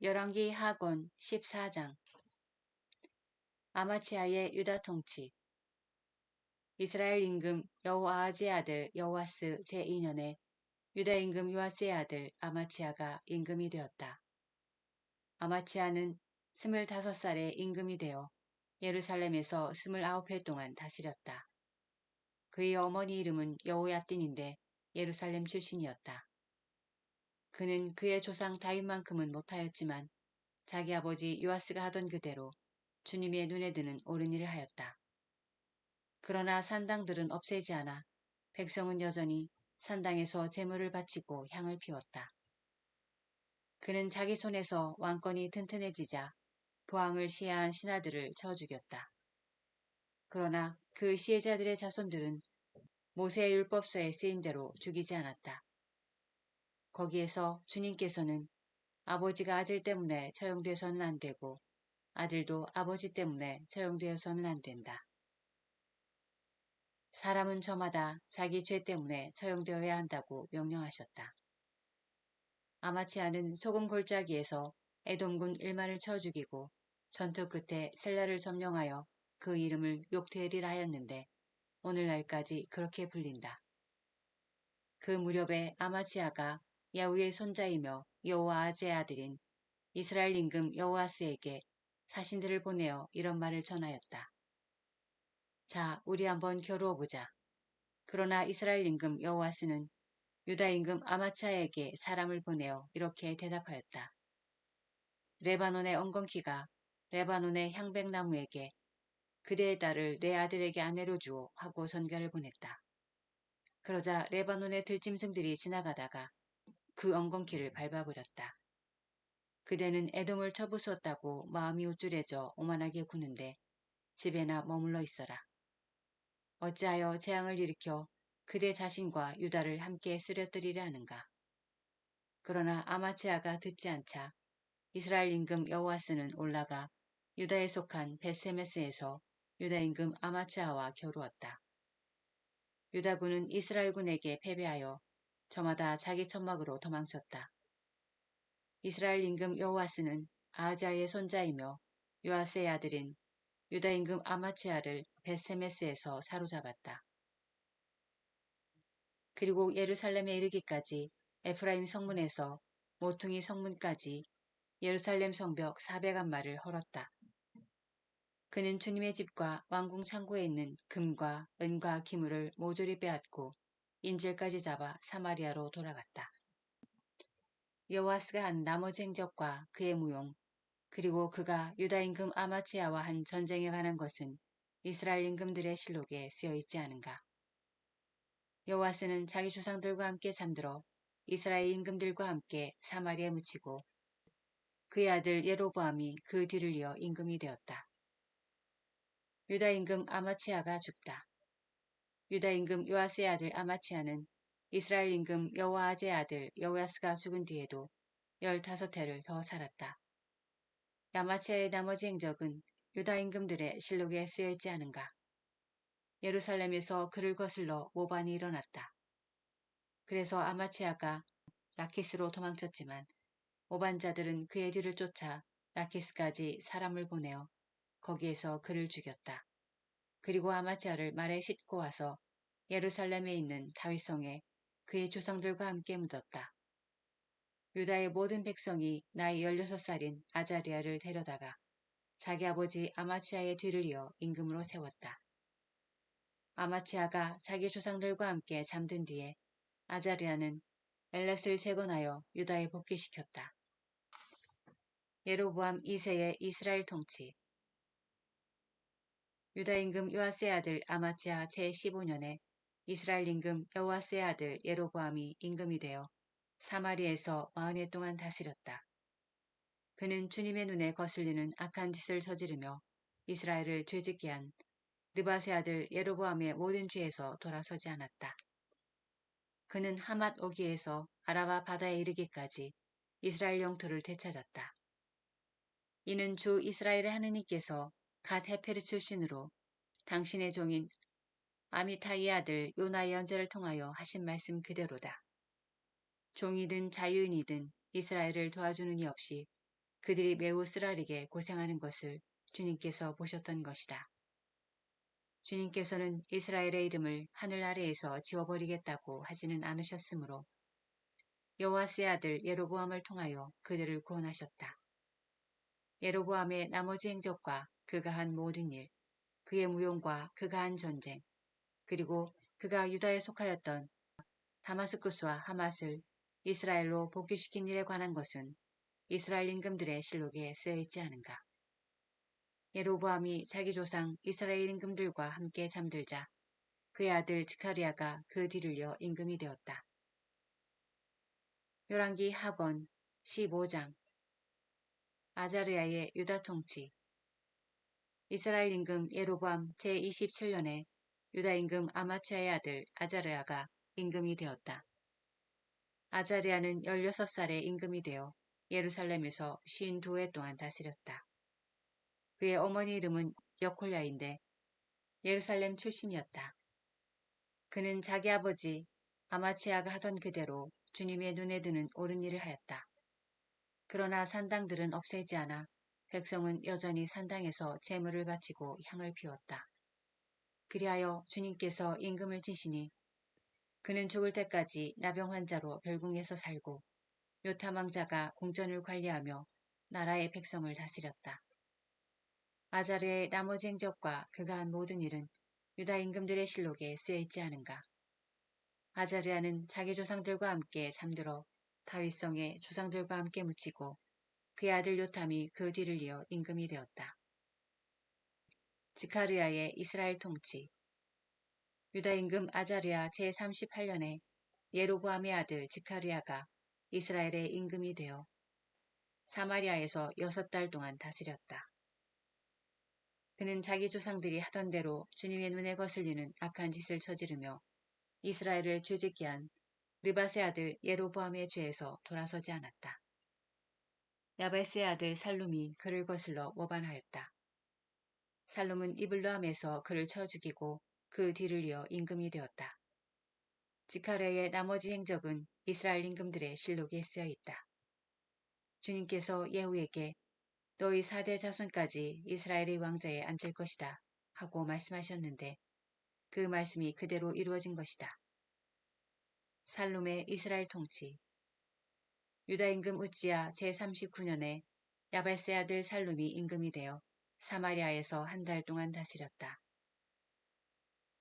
열왕기 하권 14장 아마치아의 유다 통치 이스라엘 임금 여호아하지의 아들 여호아스 제2년에 유다 임금 요아스의 아들 아마치아가 임금이 되었다. 아마치아는 25살에 임금이 되어 예루살렘에서 29해 동안 다스렸다. 그의 어머니 이름은 여호야틴인데 예루살렘 출신이었다. 그는 그의 조상 다윗만큼은 못하였지만 자기 아버지 요아스가 하던 그대로 주님의 눈에 드는 옳은 일을 하였다. 그러나 산당들은 없애지 않아 백성은 여전히 산당에서 재물을 바치고 향을 피웠다. 그는 자기 손에서 왕권이 튼튼해지자 부왕을 시해한 신하들을 쳐 죽였다. 그러나 그 시해자들의 자손들은 모세의 율법서에 쓰인 대로 죽이지 않았다. 거기에서 주님께서는 아버지가 아들 때문에 처형돼서는 안 되고 아들도 아버지 때문에 처형되어서는 안 된다. 사람은 저마다 자기 죄 때문에 처형되어야 한다고 명령하셨다. 아마치아는 소금 골짜기에서 에돔군 1만을 쳐 죽이고 전투 끝에 셀라를 점령하여 그 이름을 욕테리라 하였는데 오늘날까지 그렇게 불린다. 그 무렵에 아마치아가 야후의 손자이며 여호와아제 아들인 이스라엘 임금 여호아스에게 사신들을 보내어 이런 말을 전하였다. 자, 우리 한번 겨루어 보자. 그러나 이스라엘 임금 여호아스는 유다 임금 아마차에게 사람을 보내어 이렇게 대답하였다. 레바논의 엉겅퀴가 레바논의 향백나무에게 그대의 딸을 내 아들에게 아내로 주오 하고 선결을 보냈다. 그러자 레바논의 들짐승들이 지나가다가 그 엉겅퀴를 밟아버렸다. 그대는 애돔을 쳐부수었다고 마음이 우쭐해져 오만하게 구는데 집에나 머물러 있어라. 어찌하여 재앙을 일으켜 그대 자신과 유다를 함께 쓰러뜨리려 하는가. 그러나 아마치아가 듣지 않자 이스라엘 임금 여호와스는 올라가 유다에 속한 베세메스에서 유다 임금 아마치아와 겨루었다. 유다군은 이스라엘군에게 패배하여 저마다 자기 천막으로 도망쳤다. 이스라엘 임금 여호와스는 아하자의 손자이며 요아스의 아들인 유다 임금 아마치아를 베세메스에서 사로잡았다. 그리고 예루살렘에 이르기까지 에프라임 성문에서 모퉁이 성문까지 예루살렘 성벽 400안마를 헐었다. 그는 주님의 집과 왕궁 창고에 있는 금과 은과 기물을 모조리 빼앗고 인질까지 잡아 사마리아로 돌아갔다. 여호와스가 한 나머지 행적과 그의 무용 그리고 그가 유다 임금 아마치아와 한 전쟁에 관한 것은 이스라엘 임금들의 실록에 쓰여 있지 않은가. 여호와스는 자기 조상들과 함께 잠들어 이스라엘 임금들과 함께 사마리아에 묻히고 그의 아들 예로보암이 그 뒤를 이어 임금이 되었다. 유다 임금 아마치아가 죽다. 유다 임금 요아스의 아들 아마치아는 이스라엘 임금 여호아제 아들 여호야스가 죽은 뒤에도 열다섯 해를 더 살았다. 야마치아의 나머지 행적은 유다 임금들의 실록에 쓰여 있지 않은가. 예루살렘에서 그를 거슬러 모반이 일어났다. 그래서 아마치아가 라키스로 도망쳤지만 모반자들은 그의 뒤를 쫓아 라키스까지 사람을 보내어 거기에서 그를 죽였다. 그리고 아마치아를 말에 싣고 와서 예루살렘에 있는 다윗성에 그의 조상들과 함께 묻었다. 유다의 모든 백성이 나이 16살인 아자리아를 데려다가 자기 아버지 아마치아의 뒤를 이어 임금으로 세웠다. 아마치아가 자기 조상들과 함께 잠든 뒤에 아자리아는 엘렛을 재건하여 유다에 복귀시켰다. 예로보암 2세의 이스라엘 통치 유다 임금 요아스의 아들 아마치아 제15년에 이스라엘 임금 여호아스의 아들 예로보암이 임금이 되어 사마리에서 마흔해 동안 다스렸다. 그는 주님의 눈에 거슬리는 악한 짓을 저지르며 이스라엘을 죄짓게 한 느바세 아들 예로보암의 모든 죄에서 돌아서지 않았다. 그는 하맛 오기에서 아라바 바다에 이르기까지 이스라엘 영토를 되찾았다. 이는 주 이스라엘의 하느님께서 갓 헤페르 출신으로 당신의 종인 아미타이 아들 요나의 연재를 통하여 하신 말씀 그대로다. 종이든 자유인이든 이스라엘을 도와주는 이 없이 그들이 매우 쓰라리게 고생하는 것을 주님께서 보셨던 것이다. 주님께서는 이스라엘의 이름을 하늘 아래에서 지워버리겠다고 하지는 않으셨으므로 여호와스의 아들 예로보암을 통하여 그들을 구원하셨다. 예로보암의 나머지 행적과 그가 한 모든 일, 그의 무용과 그가 한 전쟁, 그리고 그가 유다에 속하였던 다마스쿠스와 하맛을 이스라엘로 복귀시킨 일에 관한 것은 이스라엘 임금들의 실록에 쓰여 있지 않은가. 예로보암이 자기 조상 이스라엘 임금들과 함께 잠들자 그의 아들 지카리아가 그 뒤를 이어 임금이 되었다. 요란기 학원 15장 아자르야의 유다 통치 이스라엘 임금 예로보암 제27년에 유다 임금 아마치아의 아들 아자르야가 임금이 되었다. 아자리아는 16살에 임금이 되어 예루살렘에서 52해 동안 다스렸다. 그의 어머니 이름은 여콜야인데 예루살렘 출신이었다. 그는 자기 아버지 아마치아가 하던 그대로 주님의 눈에 드는 옳은 일을 하였다. 그러나 산당들은 없애지 않아 백성은 여전히 산당에서 재물을 바치고 향을 피웠다. 그리하여 주님께서 임금을 지시니 그는 죽을 때까지 나병 환자로 별궁에서 살고 요탐 왕자가 궁전을 관리하며 나라의 백성을 다스렸다. 아자르의 나머지 행적과 그가 한 모든 일은 유다 임금들의 실록에 쓰여 있지 않은가. 아자르야는 자기 조상들과 함께 잠들어 다윗성의 조상들과 함께 묻히고 그의 아들 요탐이 그 뒤를 이어 임금이 되었다. 지카르야의 이스라엘 통치 유다 임금 아자르야 제38년에 예로보암의 아들 지카르야가 이스라엘의 임금이 되어 사마리아에서 여섯 달 동안 다스렸다. 그는 자기 조상들이 하던 대로 주님의 눈에 거슬리는 악한 짓을 저지르며 이스라엘을 죄짓게 한 느바세 아들 예로보암의 죄에서 돌아서지 않았다. 야베스의 아들 살룸이 그를 거슬러 모반하였다. 살룸은 이블루함에서 그를 쳐 죽이고 그 뒤를 이어 임금이 되었다. 지카레의 나머지 행적은 이스라엘 임금들의 실록에 쓰여 있다. 주님께서 예후에게 너희 사대 자손까지 이스라엘의 왕자에 앉을 것이다 하고 말씀하셨는데 그 말씀이 그대로 이루어진 것이다. 살룸의 이스라엘 통치 유다 임금 우찌야 제39년에 야발세 아들 살룸이 임금이 되어 사마리아에서 한 달 동안 다스렸다.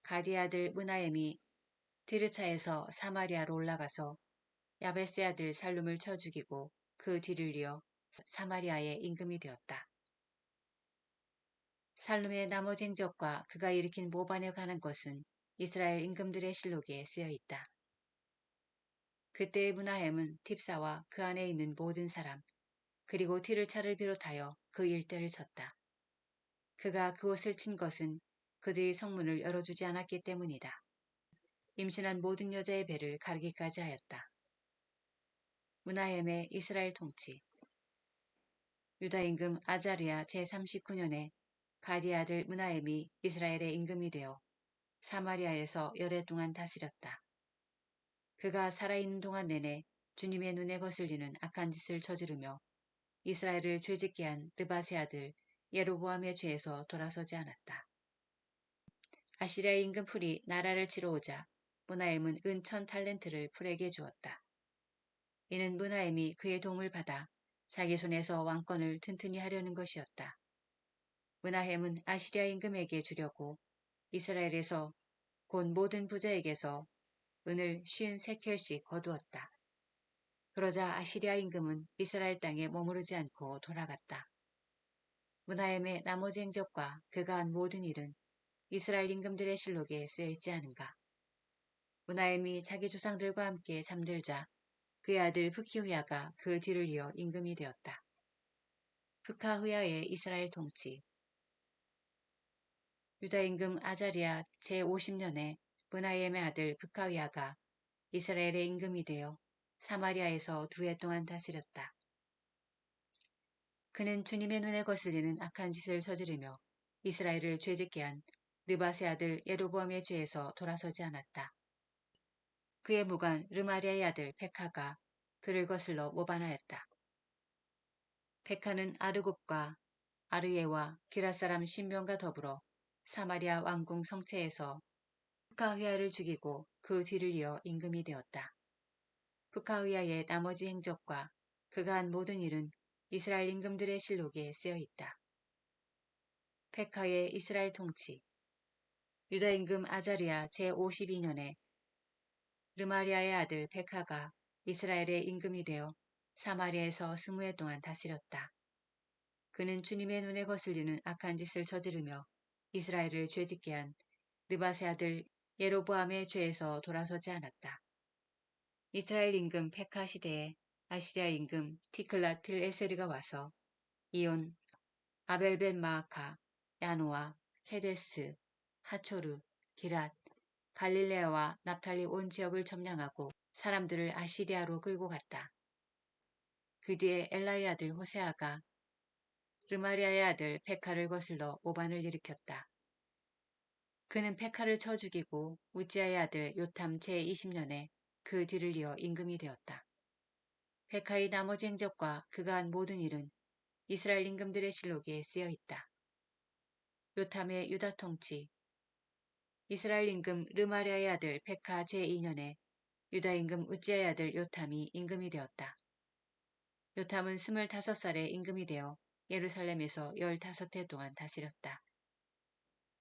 가디 아들 문하엠이 디르차에서 사마리아로 올라가서 야벨세 아들 살룸을 쳐 죽이고 그 뒤를 이어 사마리아의 임금이 되었다. 살룸의 나머지 행적과 그가 일으킨 모반에 관한 것은 이스라엘 임금들의 실록에 쓰여 있다. 그때의 문하햄은 팁사와 그 안에 있는 모든 사람, 그리고 티르차를 비롯하여 그 일대를 쳤다. 그가 그곳을 친 것은 그들이 성문을 열어주지 않았기 때문이다. 임신한 모든 여자의 배를 가르기까지 하였다. 문하햄의 이스라엘 통치 유다 임금 아자리아 제39년에 가디 아들 문하햄이 이스라엘의 임금이 되어 사마리아에서 열해 동안 다스렸다. 그가 살아있는 동안 내내 주님의 눈에 거슬리는 악한 짓을 저지르며 이스라엘을 죄짓게 한 느바세 아들 예로보암의 죄에서 돌아서지 않았다. 아시리아 임금 풀이 나라를 치러 오자 문하임은 은천 탈렌트를 풀에게 주었다. 이는 문하임이 그의 도움을 받아 자기 손에서 왕권을 튼튼히 하려는 것이었다. 문하햄은 아시리아 임금에게 주려고 이스라엘에서 곧 모든 부자에게서 은을 쉰 세켈씩 거두었다. 그러자 아시리아 임금은 이스라엘 땅에 머무르지 않고 돌아갔다. 문하엠의 나머지 행적과 그가 한 모든 일은 이스라엘 임금들의 실록에 쓰여 있지 않은가. 문하엠이 자기 조상들과 함께 잠들자 그의 아들 푸키후야가 그 뒤를 이어 임금이 되었다. 푸카후야의 이스라엘 통치 유다 임금 아자리아 제50년에 문하엠의 아들 푸카후야가 이스라엘의 임금이 되어 사마리아에서 두 해 동안 다스렸다. 그는 주님의 눈에 거슬리는 악한 짓을 저지르며 이스라엘을 죄짓게 한 느바세 아들 예로보암의 죄에서 돌아서지 않았다. 그의 무관 르마리아의 아들 페카가 그를 거슬러 모반하였다. 백하는 아르곱과 아르예와 기라 사람 신명과 더불어 사마리아 왕궁 성체에서 푸카흐야를 죽이고 그 뒤를 이어 임금이 되었다. 푸카흐야의 나머지 행적과 그가 한 모든 일은 이스라엘 임금들의 실록에 쓰여 있다. 페카의 이스라엘 통치 유다 임금 아자리아 제52년에 르마리아의 아들 페카가 이스라엘의 임금이 되어 사마리아에서 스무 해 동안 다스렸다. 그는 주님의 눈에 거슬리는 악한 짓을 저지르며 이스라엘을 죄짓게 한 느바세 아들 예로보암의 죄에서 돌아서지 않았다. 이스라엘 임금 페카 시대에 아시리아 임금 티클랏 필 에세르가 와서 이온, 아벨벤 마아카, 야노아, 케데스, 하초르, 기랏, 갈릴레아와 납탈리 온 지역을 점령하고 사람들을 아시리아로 끌고 갔다. 그 뒤에 엘라의 아들 호세아가 르마리아의 아들 페카를 거슬러 오반을 일으켰다. 그는 페카를 쳐 죽이고 우지아의 아들 요탐 제20년에 그 뒤를 이어 임금이 되었다. 페카의 나머지 행적과 그가 한 모든 일은 이스라엘 임금들의 실록에 쓰여 있다. 요탐의 유다 통치 이스라엘 임금 르마리아의 아들 페카 제2년에 유다 임금 우지아의 아들 요탐이 임금이 되었다. 요탐은 25살에 임금이 되어 예루살렘에서 15해 동안 다스렸다.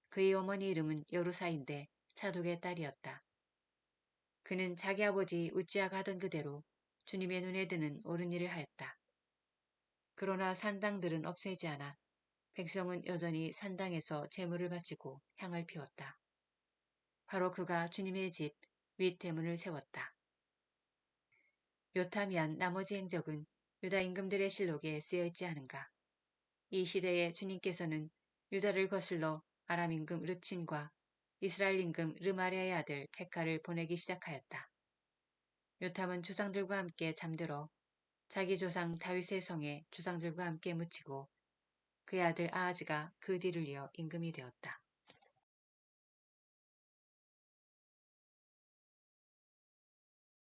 그의 어머니 이름은 여루사인데 차독의 딸이었다. 그는 자기 아버지 우지아가 하던 그대로 주님의 눈에 드는 옳은 일을 하였다. 그러나 산당들은 없애지 않아 백성은 여전히 산당에서 재물을 바치고 향을 피웠다. 바로 그가 주님의 집 윗 대문을 세웠다. 한 나머지 행적은 유다 임금들의 실록에 쓰여 있지 않은가. 이 시대에 주님께서는 유다를 거슬러 아람 임금 르친과 이스라엘 임금 르마리아의 아들 페카를 보내기 시작하였다. 요탐은 조상들과 함께 잠들어 자기 조상 다윗의 성에 조상들과 함께 묻히고 그의 아들 아하즈가 그 뒤를 이어 임금이 되었다.